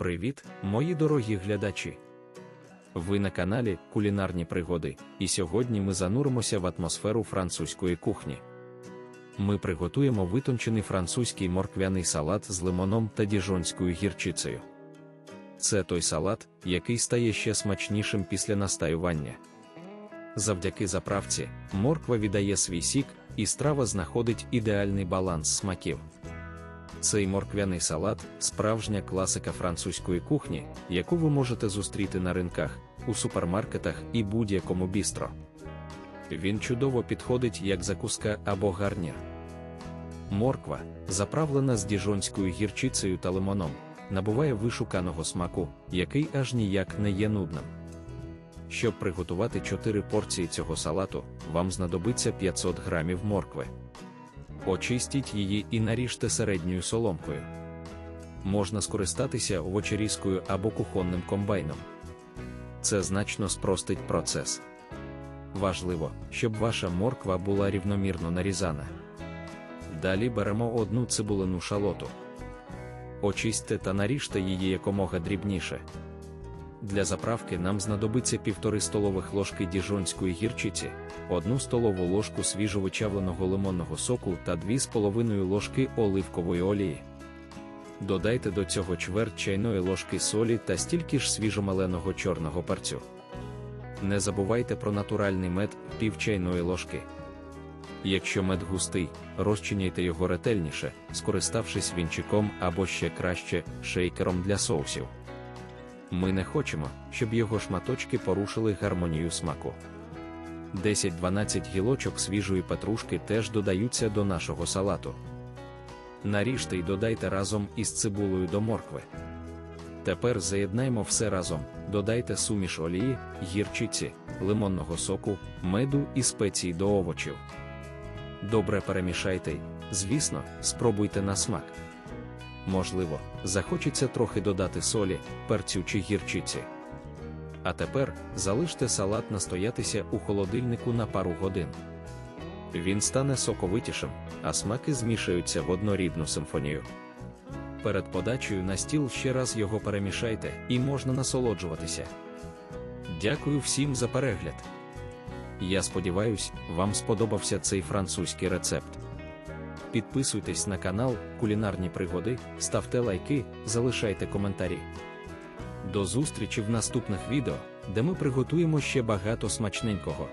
Привіт, мої дорогі глядачі! Ви на каналі Кулінарні пригоди, і сьогодні ми зануримося в атмосферу французької кухні. Ми приготуємо витончений французький морквяний салат з лимоном та діжонською гірчицею. Це той салат, який стає ще смачнішим після настаювання. Завдяки заправці, морква віддає свій сік, і страва знаходить ідеальний баланс смаків. Цей морквяний салат справжня класика французької кухні, яку ви можете зустріти на ринках, у супермаркетах і будь-якому бістро. Він чудово підходить як закуска або гарнір. Морква, заправлена з діжонською гірчицею та лимоном, набуває вишуканого смаку, який аж ніяк не є нудним. Щоб приготувати 4 порції цього салату, вам знадобиться 500 грамів моркви. Очистіть її і наріжте середньою соломкою. Можна скористатися овочерізкою або кухонним комбайном. Це значно спростить процес. Важливо, щоб ваша морква була рівномірно нарізана. Далі беремо одну цибулину шалоту. Очистьте та наріжте її якомога дрібніше. Для заправки нам знадобиться 1,5 столових ложки діжонської гірчиці, 1 столову ложку свіжовичавленого лимонного соку та 2,5 ложки оливкової олії. Додайте до цього чверть чайної ложки солі та стільки ж свіжомеленого чорного парцю. Не забувайте про натуральний мед пів чайної ложки. Якщо мед густий, розчиняйте його ретельніше, скориставшись вінчиком або ще краще шейкером для соусів. Ми не хочемо, щоб його шматочки порушили гармонію смаку. 10-12 гілочок свіжої петрушки теж додаються до нашого салату. Наріжте й додайте разом із цибулею до моркви. Тепер заєднаємо все разом, додайте суміш олії, гірчиці, лимонного соку, меду і спецій до овочів. Добре перемішайте звісно, спробуйте на смак. Можливо, захочеться трохи додати солі, перцю чи гірчиці. А тепер залиште салат настоятися у холодильнику на пару годин. Він стане соковитішим, а смаки змішаються в однорідну симфонію. Перед подачею на стіл ще раз його перемішайте і можна насолоджуватися. Дякую всім за перегляд. Я сподіваюсь, вам сподобався цей французький рецепт. Підписуйтесь на канал Кулінарні пригоди, ставте лайки, залишайте коментарі. До зустрічі в наступних відео, де ми приготуємо ще багато смачненького.